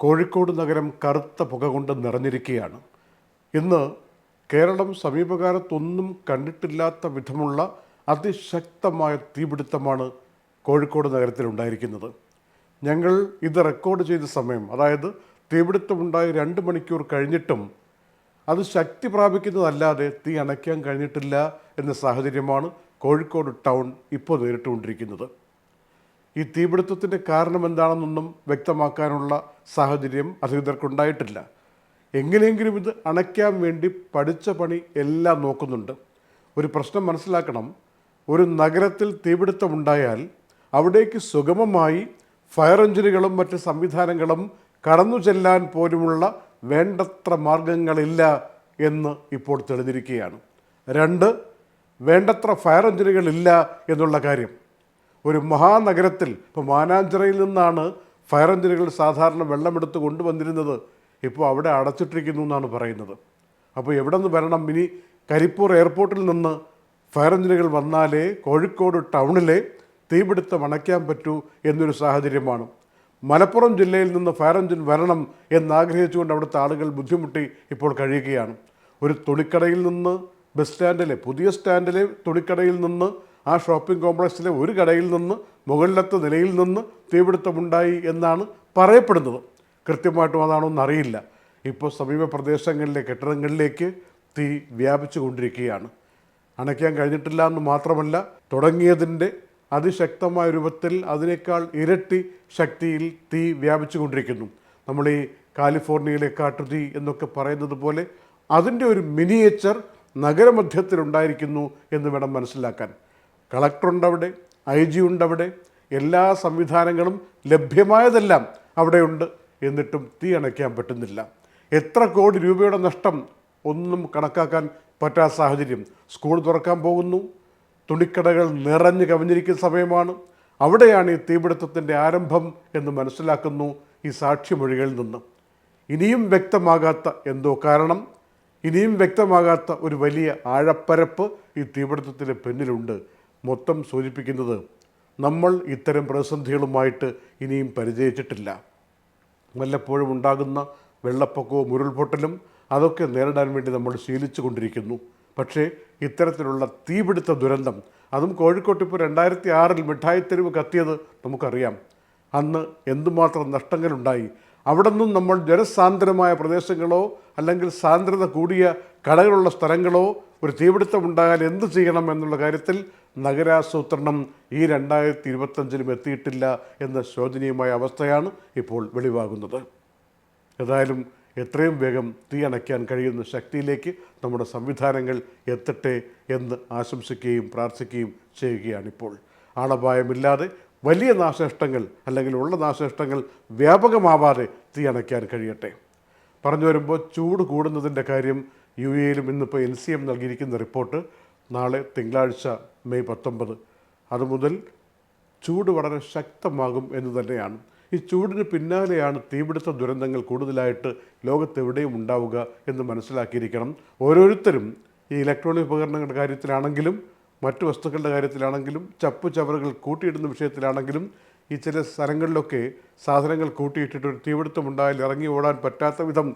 കോഴിക്കോട് നഗരം കറുത്ത പുക കൊണ്ട് നിറഞ്ഞിരിക്കുകയാണ്. ഇന്ന് കേരളം സമീപകാലത്തൊന്നും കണ്ടിട്ടില്ലാത്ത വിധമുള്ള അതിശക്തമായ തീപിടുത്തമാണ് കോഴിക്കോട് നഗരത്തിൽ ഉണ്ടായിരിക്കുന്നത്. ഞങ്ങൾ ഇത് റെക്കോർഡ് ചെയ്ത സമയം അതായത് തീപിടുത്തമുണ്ടായി രണ്ട് മണിക്കൂർ കഴിഞ്ഞിട്ടും അത് ശക്തി പ്രാപിക്കുന്നതല്ലാതെ തീ അണയ്ക്കാൻ കഴിഞ്ഞിട്ടില്ല എന്ന സാഹചര്യമാണ് കോഴിക്കോട് ടൗൺ ഇപ്പോൾ നേരിട്ടുകൊണ്ടിരിക്കുന്നത്. ഈ തീപിടുത്തത്തിന്റെ കാരണം എന്താണെന്നൊന്നും വ്യക്തമാക്കാനുള്ള സാഹചര്യം അധികൃതർക്കുണ്ടായിട്ടില്ല. എങ്ങനെയെങ്കിലും ഇത് അണയ്ക്കാൻ വേണ്ടി പഠിച്ച പണി എല്ലാം നോക്കുന്നുണ്ട്. ഒരു പ്രശ്നം മനസ്സിലാക്കണം. ഒരു നഗരത്തിൽ തീപിടുത്തമുണ്ടായാൽ അവിടേക്ക് സുഗമമായി ഫയർ എഞ്ചിനുകളും മറ്റ് സംവിധാനങ്ങളും കടന്നു ചെല്ലാൻ പോലുമുള്ള വേണ്ടത്ര മാർഗങ്ങളില്ല എന്ന് ഇപ്പോൾ തെളിഞ്ഞിരിക്കുകയാണ്. രണ്ട് വേണ്ടത്ര ഫയർ എഞ്ചിനുകളില്ല എന്നുള്ള കാര്യം. ഒരു മഹാനഗരത്തിൽ ഇപ്പോൾ മാനാഞ്ചിറയിൽ നിന്നാണ് ഫയർ എഞ്ചിനുകൾ സാധാരണ വെള്ളമെടുത്ത് കൊണ്ടുവന്നിരുന്നത്. ഇപ്പോൾ അവിടെ അടച്ചിട്ടിരിക്കുന്നു എന്നാണ് പറയുന്നത്. അപ്പോൾ എവിടെ നിന്ന് വരണം? ഇനി കരിപ്പൂർ എയർപോർട്ടിൽ നിന്ന് ഫയർ എഞ്ചിനുകൾ വന്നാലേ കോഴിക്കോട് ടൗണിലെ തീപിടുത്തം അണയ്ക്കാൻ പറ്റൂ എന്നൊരു സാഹചര്യമാണ്. മലപ്പുറം ജില്ലയിൽ നിന്ന് ഫയർ എഞ്ചിൻ വരണം എന്നാഗ്രഹിച്ചുകൊണ്ട് അവിടുത്തെ ആളുകൾ ബുദ്ധിമുട്ടി ഇപ്പോൾ കഴിയുകയാണ്. ഒരു തുണിക്കടയിൽ നിന്ന് ബസ് സ്റ്റാൻഡിലെ പുതിയ സ്റ്റാൻഡിലെ തുണിക്കടയിൽ നിന്ന് ആ ഷോപ്പിംഗ് കോംപ്ലക്സിലെ ഒരു കടയിൽ നിന്ന് മുകളിലത്തെ നിലയിൽ നിന്ന് തീപിടുത്തമുണ്ടായി എന്നാണ് പറയപ്പെടുന്നത്. കൃത്യമായിട്ടും അതാണോ അറിയില്ല. ഇപ്പോൾ സമീപ പ്രദേശങ്ങളിലെ കെട്ടിടങ്ങളിലേക്ക് തീ വ്യാപിച്ചു കൊണ്ടിരിക്കുകയാണ് അണയ്ക്കാൻ കഴിഞ്ഞിട്ടില്ല എന്ന് മാത്രമല്ല തുടങ്ങിയതിന്റെ അതിശക്തമായ രൂപത്തിൽ അതിനേക്കാൾ ഇരട്ടി ശക്തിയിൽ തീ വ്യാപിച്ചു കൊണ്ടിരിക്കുന്നു നമ്മൾ ഈ കാലിഫോർണിയയിലെ കാട്ടുതീ എന്നൊക്കെ പറയുന്നത് പോലെ അതിന്റെ ഒരു മിനിയേച്ചർ നഗരമധ്യത്തിലുണ്ടായിരിക്കുന്നു എന്ന് വേണം മനസ്സിലാക്കാൻ. കളക്ടറുണ്ട് അവിടെ ഐ ജി ഉണ്ട് അവിടെ എല്ലാ സംവിധാനങ്ങളും ലഭ്യമായതെല്ലാം അവിടെയുണ്ട് എന്നിട്ടും തീ അണയ്ക്കാൻ പറ്റുന്നില്ല. എത്ര കോടി രൂപയുടെ നഷ്ടം ഒന്നും കണക്കാക്കാൻ പറ്റാത്ത സാഹചര്യം. സ്കൂൾ തുറക്കാൻ പോകുന്നു തുണിക്കടകൾ നിറഞ്ഞു കവിഞ്ഞിരിക്കുന്ന സമയമാണ്. അവിടെയാണ് ഈ തീപിടുത്തത്തിന്റെ ആരംഭം എന്ന് മനസ്സിലാക്കുന്നു ഈ സാക്ഷിമൊഴികളിൽ നിന്ന്. ഇനിയും വ്യക്തമാകാത്ത എന്തോ കാരണം ഇനിയും വ്യക്തമാകാത്ത ഒരു വലിയ ആഴപ്പരപ്പ് ഈ തീപിടുത്തത്തിന് പിന്നിലുണ്ട് മൊത്തം സൂചിപ്പിക്കുന്നത് നമ്മൾ ഇത്തരം പ്രതിസന്ധികളുമായിട്ട് ഇനിയും പരിചയിച്ചിട്ടില്ല. വല്ലപ്പോഴും ഉണ്ടാകുന്ന വെള്ളപ്പൊക്കവും ഉരുൾപൊട്ടലും അതൊക്കെ നേരിടാൻ വേണ്ടി നമ്മൾ ശീലിച്ചു കൊണ്ടിരിക്കുന്നു. പക്ഷേ ഇത്തരത്തിലുള്ള തീപിടുത്ത ദുരന്തം അതും കോഴിക്കോട്ട് ഇപ്പോൾ രണ്ടായിരത്തി ആറിൽ മിഠായിത്തെരുവ് കത്തിയത് നമുക്കറിയാം. അന്ന് എന്തുമാത്രം നഷ്ടങ്ങളുണ്ടായി. അവിടെ നിന്നും നമ്മൾ ജനസാന്ദ്രമായ പ്രദേശങ്ങളോ അല്ലെങ്കിൽ സാന്ദ്രത കൂടിയ കടകളുള്ള സ്ഥലങ്ങളോ ഒരു തീപിടുത്തം ഉണ്ടായാൽ എന്ത് ചെയ്യണം എന്നുള്ള കാര്യത്തിൽ നഗരാസൂത്രണം ഈ രണ്ടായിരത്തി ഇരുപത്തഞ്ചിലും എത്തിയിട്ടില്ല എന്ന ശോചനീയമായ അവസ്ഥയാണ് ഇപ്പോൾ വെളിവാകുന്നത്. ഏതായാലും എത്രയും വേഗം തീ അണയ്ക്കാൻ കഴിയുന്ന ശക്തിയിലേക്ക് നമ്മുടെ സംവിധാനങ്ങൾ എത്തട്ടെ എന്ന് ആശംസിക്കുകയും പ്രാർത്ഥിക്കുകയും ചെയ്യുകയാണിപ്പോൾ. ആളപായമില്ലാതെ വലിയ നാശനഷ്ടങ്ങൾ അല്ലെങ്കിൽ ഉള്ള നാശനഷ്ടങ്ങൾ വ്യാപകമാവാതെ തീ അണയ്ക്കാൻ കഴിയട്ടെ. പറഞ്ഞു വരുമ്പോൾ ചൂട് കൂടുന്നതിന്റെ കാര്യം യു എയിലും ഇന്നിപ്പോൾ എൽ സി എം നൽകിയിരിക്കുന്ന റിപ്പോർട്ട് നാളെ തിങ്കളാഴ്ച മെയ് പത്തൊമ്പത്. അതുമുതൽ ചൂട് വളരെ ശക്തമാകും എന്ന് തന്നെയാണ്. ഈ ചൂടിന് പിന്നാലെയാണ് തീപിടുത്ത ദുരന്തങ്ങൾ കൂടുതലായിട്ട് ലോകത്തെവിടെയും ഉണ്ടാവുക എന്ന് മനസ്സിലാക്കിയിരിക്കണം. ഓരോരുത്തരും ഈ ഇലക്ട്രോണിക് ഉപകരണങ്ങളുടെ കാര്യത്തിലാണെങ്കിലും മറ്റു വസ്തുക്കളുടെ കാര്യത്തിലാണെങ്കിലും ചപ്പു ചവറുകൾ കൂട്ടിയിടുന്ന വിഷയത്തിലാണെങ്കിലും ഈ ചില സ്ഥലങ്ങളിലൊക്കെ സാധനങ്ങൾ കൂട്ടിയിട്ടിട്ട് ഒരു തീപിടുത്തം ഉണ്ടായാൽ ഇറങ്ങി ഓടാൻ പറ്റാത്ത വിധം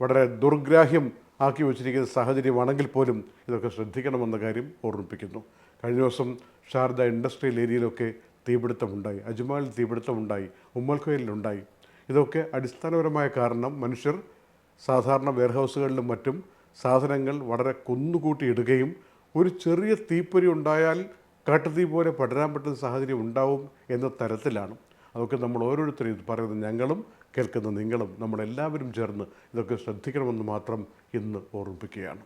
വളരെ ദുർഗ്രാഹ്യം ആക്കി വച്ചിരിക്കുന്ന സാഹചര്യമാണെങ്കിൽ പോലും ഇതൊക്കെ ശ്രദ്ധിക്കണമെന്ന കാര്യം ഓർമ്മിപ്പിക്കുന്നു. കഴിഞ്ഞ ദിവസം ശാരദ ഇൻഡസ്ട്രിയൽ ഏരിയയിലൊക്കെ തീപിടുത്തമുണ്ടായി. അജ്മാലിൽ തീപിടുത്തമുണ്ടായി. ഉമ്മൽക്കോയിലുണ്ടായി ഇതൊക്കെ അടിസ്ഥാനപരമായ കാരണം മനുഷ്യർ സാധാരണ വെയർഹൗസുകളിലും മറ്റും സാധനങ്ങൾ വളരെ കുന്നുകൂട്ടിയിടുകയും ഒരു ചെറിയ തീപ്പൊരി ഉണ്ടായാൽ കാട്ടുതീ പോലെ പടരാൻ പറ്റുന്ന സാഹചര്യം ഉണ്ടാവും എന്ന തരത്തിലാണ്. അതൊക്കെ നമ്മൾ ഓരോരുത്തരും ഇത് പറയുന്നത്. ഞങ്ങളും കേൾക്കുന്ന നിങ്ങളും നമ്മളെല്ലാവരും ചേർന്ന് ഇതൊക്കെ ശ്രദ്ധിക്കണമെന്ന് മാത്രം ഇന്ന് ഓർമ്മിപ്പിക്കുകയാണ്.